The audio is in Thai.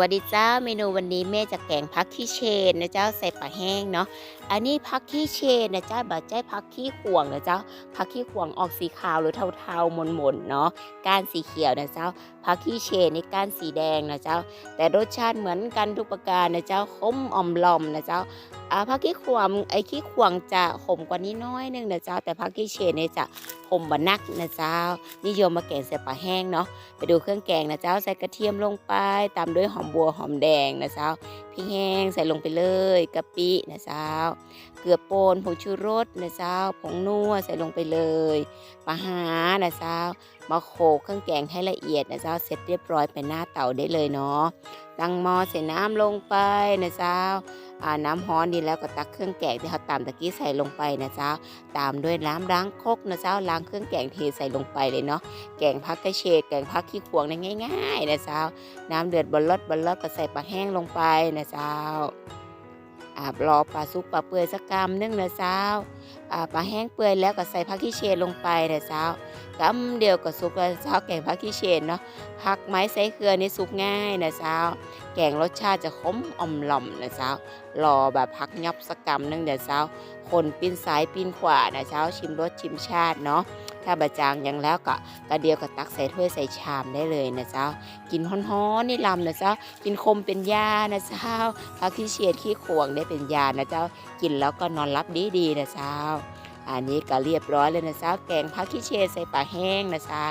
วัสดีเจ้าเมนูวันนี้แม่จะแกงพักขี้เชนนะเจ้าใส่ปลาแห้งเนาะอันนี้พักขี้เชนนะเจ้าแบบใจพักขี้ขวงนะเจ้าพักขี้ขวงออกสีขาวหรือเทาๆมนๆเนาะก้านสีเขียวนะเจ้าพักขี้เชนในก้านสีแดงนะเจ้า แต่รสชาติเหมือนกันทุกประการนะเจ้าขมอ่อมลอมนะเจ้าอ่าพักขี้ขวงไอ้ขี้ขวงจะขมกว่านี้น้อยนึงนะเจ้าแต่พักขี้เชนเนี่ยจะขมบะนักนะเจ้านิยมมาแกงใส่ปลาแห้งเนาะไปดูเครื่องแกงนะเจ้าใส่กระเทียมลงไปตามด้วยหอมบัวหอมแดงนะสาวพริกแห้งใส่ลงไปเลยกะปินะสาวเกลือป่นผงชูรสนะสาวผงนัวใส่ลงไปเลยปลาหานะสาวมาโขกเครื่องแกงให้ละเอียดนะสาวเสร็จเรียบร้อยไปหน้าเตาได้เลยเนาะตั้งหม้อใส่น้ำลงไปนะสาว น้ำฮ้อนดีแล้วก็ตักเครื่องแกงที่เขาตามตะกี้ใส่ลงไปนะเจ้า ตามด้วยน้ำล้างคกนะเจ้าล้างเครื่องแกงเทใส่ลงไปเลยเนาะ แกงพักกระเฉดแกงพักขี้ขวงเนี่ยง่ายๆนะเจ้า น้ำเดือดบนรสบนรสก็ใส่ปลาแห้งลงไปนะเจ้าอาบรอปลาซุปปลาเปื่อยสักกรมนึงนะเจ้าอาปลาแห้งเปื่อยแล้วก็ใส่ผักขี้เชนลงไปนะเจ้ากำเดียวก็สุกแล้วเจ้าแกงผักขี้เชนเนาะผักไม้ใส่เครือนี่สุกง่ายนะเจ้า แกงรสชาติจะขมอมหล่อมนะเจ้ารอแบบพักยับสักกรัมนึงเดี๋ยวเจ้า คนปีนซ้ายปีนขวานะเจ้าชิมรสชิมชาติเนาะถ้าบะจางยังแล้วก็กระเดียวก็ตักใส่ถ้วยใส่ชามได้เลยนะเจ้า กินฮ้อนๆนี่ลำนะเจ้า กินคมเป็นยานะเจ้าพักขี้เชียดขี้ขวงได้เป็นยานะเจ้า กินแล้วก็นอนรับดีๆนะเจ้า อันนี้ก็เรียบร้อยเลยนะเจ้า แกงพักขี้เชียดใส่ปลาแห้งนะเจ้า